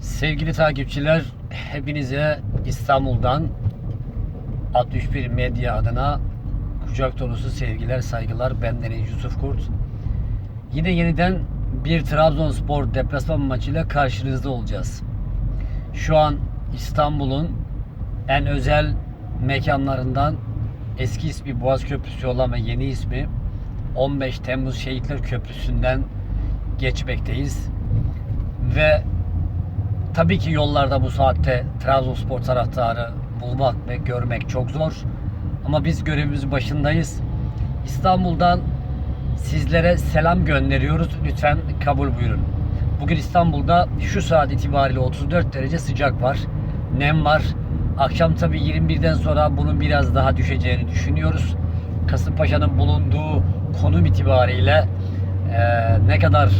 Sevgili takipçiler, hepinize İstanbul'dan 61 Medya adına kucak dolusu sevgiler, saygılar. Bendeniz Yusuf Kurt. Yine yeniden bir Trabzonspor deplasman maçıyla karşınızda olacağız. Şu an İstanbul'un en özel mekanlarından eski ismi Boğaz Köprüsü olan ve yeni ismi 15 Temmuz Şehitler Köprüsü'nden geçmekteyiz. Ve Tabii ki yollarda bu saatte Trabzonspor taraftarı bulmak ve görmek çok zor. Ama biz görevimizin başındayız. İstanbul'dan sizlere selam gönderiyoruz. Lütfen kabul buyurun. Bugün İstanbul'da şu saat itibariyle 34 derece sıcak var. Nem var. Akşam tabii 21'den sonra bunun biraz daha düşeceğini düşünüyoruz. Kasımpaşa'nın bulunduğu konum itibariyle eee, ne kadar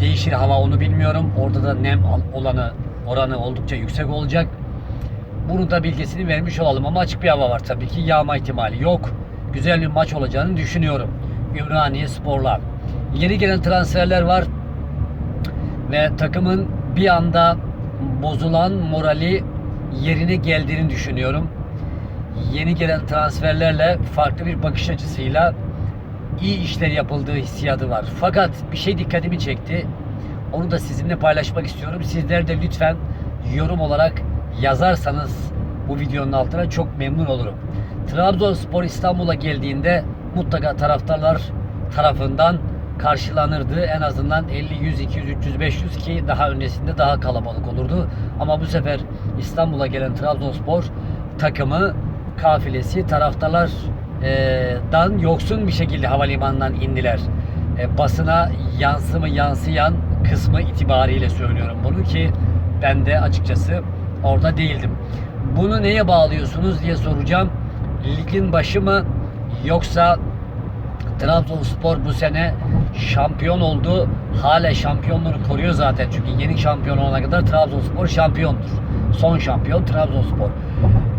değişir hava onu bilmiyorum. Orada da nem olanı oranı oldukça yüksek olacak. Bunun da bilgisini vermiş olalım ama açık bir hava var tabii ki. Yağma ihtimali yok. Güzel bir maç olacağını düşünüyorum. Ümraniye Spor'la. Yeni gelen transferler var ve takımın bir anda bozulan morali yerine geldiğini düşünüyorum. Yeni gelen transferlerle farklı bir bakış açısıyla iyi işler yapıldığı hissiyatı var. Fakat bir şey dikkatimi çekti. Onu da sizinle paylaşmak istiyorum. Sizler de lütfen yorum olarak yazarsanız bu videonun altına çok memnun olurum. Trabzonspor İstanbul'a geldiğinde mutlaka taraftarlar tarafından karşılanırdı. En azından 50, 100, 200, 300, 500 ki daha öncesinde daha kalabalık olurdu. Ama bu sefer İstanbul'a gelen Trabzonspor takımı kafilesi taraftarlar e, dan yoksun bir şekilde havalimanından indiler. E, basına yansımı yansıyan kısmı itibariyle söylüyorum bunu ki ben de açıkçası orada değildim. Bunu neye bağlıyorsunuz diye soracağım. Ligin başı mı yoksa Trabzonspor bu sene şampiyon oldu. Hala şampiyonluğunu koruyor zaten. Çünkü yeni şampiyon olana kadar Trabzonspor şampiyondur. Son şampiyon Trabzonspor.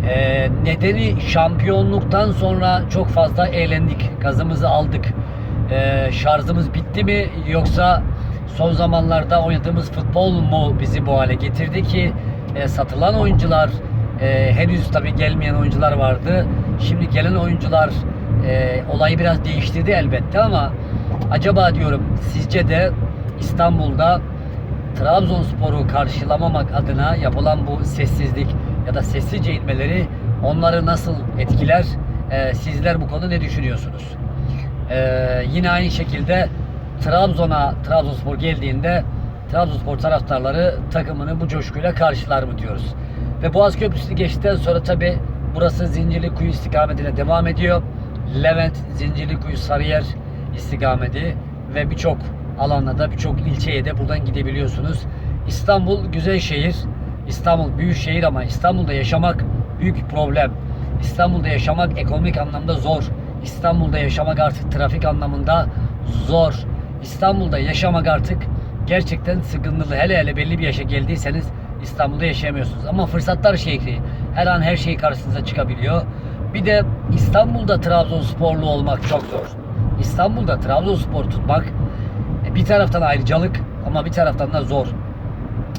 Ee, nedeni şampiyonluktan sonra çok fazla eğlendik. Gazımızı aldık. Ee, şarjımız bitti mi yoksa son zamanlarda oynadığımız futbol mu bizi bu hale getirdi ki e, satılan oyuncular e, henüz tabi gelmeyen oyuncular vardı. Şimdi gelen oyuncular e, olayı biraz değiştirdi elbette ama acaba diyorum sizce de İstanbul'da Trabzonspor'u karşılamamak adına yapılan bu sessizlik ya da sessizce inmeleri onları nasıl etkiler? Ee, sizler bu konuda ne düşünüyorsunuz? Ee, yine aynı şekilde Trabzon'a Trabzonspor geldiğinde Trabzonspor taraftarları takımını bu coşkuyla karşılar mı diyoruz. Ve Boğaz Köprüsü'nü geçtikten sonra tabi burası Zincirlikuyu istikametine devam ediyor. Levent, Zincirlikuyu, Sarıyer istikameti ve birçok alanda da birçok ilçeye de buradan gidebiliyorsunuz. İstanbul güzel şehir. İstanbul büyük şehir ama İstanbul'da yaşamak büyük problem. İstanbul'da yaşamak ekonomik anlamda zor. İstanbul'da yaşamak artık trafik anlamında zor. İstanbul'da yaşamak artık gerçekten sıkıntılı. Hele hele belli bir yaşa geldiyseniz İstanbul'da yaşayamıyorsunuz. Ama fırsatlar şehri. Her an her şey karşınıza çıkabiliyor. Bir de İstanbul'da Trabzonsporlu olmak çok zor. İstanbul'da Trabzonspor tutmak bir taraftan ayrıcalık ama bir taraftan da zor.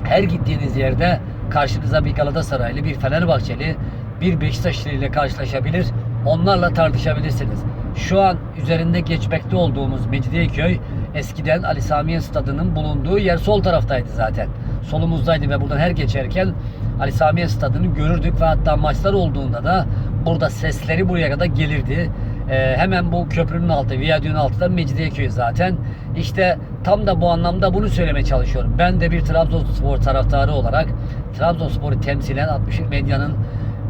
Her gittiğiniz yerde karşınıza bir Galatasaraylı, bir Fenerbahçeli, bir Beşiktaşlı ile karşılaşabilir. Onlarla tartışabilirsiniz. Şu an üzerinde geçmekte olduğumuz Mecidiyeköy eskiden Ali Samiye Stadı'nın bulunduğu yer sol taraftaydı zaten. Solumuzdaydı ve buradan her geçerken Ali Samiye Stadı'nı görürdük ve hatta maçlar olduğunda da burada sesleri buraya kadar gelirdi. Ee, hemen bu köprünün altı, viyadüğün altında Mecidiyeköy zaten. İşte tam da bu anlamda bunu söylemeye çalışıyorum. Ben de bir Trabzonspor taraftarı olarak Trabzonspor'u temsilen 60 medyanın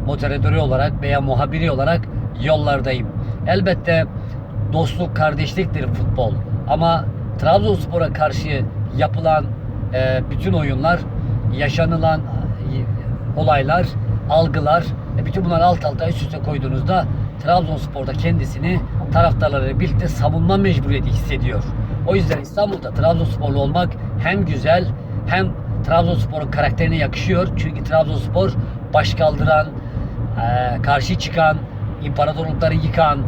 moderatörü olarak veya muhabiri olarak yollardayım. Elbette dostluk, kardeşliktir futbol. Ama Trabzonspor'a karşı yapılan e, bütün oyunlar, yaşanılan e, olaylar, algılar, e, bütün bunları alt alta üst üste koyduğunuzda Trabzonspor'da kendisini taraftarlarıyla birlikte savunma mecburiyeti hissediyor. O yüzden İstanbul'da Trabzonsporlu olmak hem güzel hem Trabzonspor'un karakterine yakışıyor. Çünkü Trabzonspor baş kaldıran, e, karşı çıkan, imparatorlukları yıkan,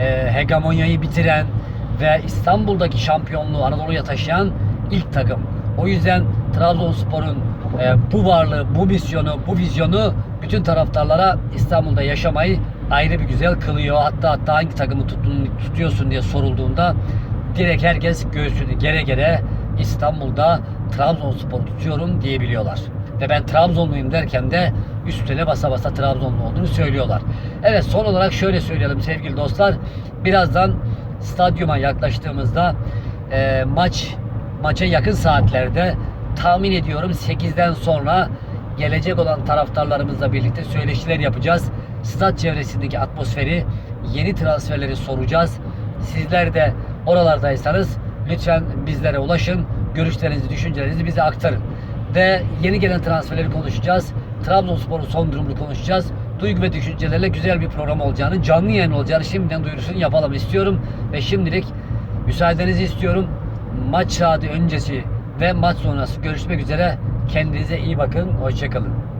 e, hegemonyayı bitiren ve İstanbul'daki şampiyonluğu Anadolu'ya taşıyan ilk takım. O yüzden Trabzonspor'un e, bu varlığı, bu misyonu, bu vizyonu bütün taraftarlara İstanbul'da yaşamayı ayrı bir güzel kılıyor. Hatta hatta hangi takımı tutun, tutuyorsun diye sorulduğunda direkt herkes göğsünü gere gere İstanbul'da Trabzonspor'u tutuyorum diyebiliyorlar. Ve ben Trabzonluyum derken de üstüne basa basa Trabzonlu olduğunu söylüyorlar. Evet son olarak şöyle söyleyelim sevgili dostlar. Birazdan stadyuma yaklaştığımızda e, maç maça yakın saatlerde tahmin ediyorum 8'den sonra gelecek olan taraftarlarımızla birlikte söyleşiler yapacağız. Stat çevresindeki atmosferi, yeni transferleri soracağız. Sizler de oralardaysanız lütfen bizlere ulaşın. Görüşlerinizi, düşüncelerinizi bize aktarın. Ve yeni gelen transferleri konuşacağız. Trabzonspor'un son durumunu konuşacağız. Duygu ve düşüncelerle güzel bir program olacağını, canlı yayın olacağını şimdiden duyurusunu yapalım istiyorum. Ve şimdilik müsaadenizi istiyorum. Maç saati öncesi ve maç sonrası görüşmek üzere. Kendinize iyi bakın. Hoşçakalın.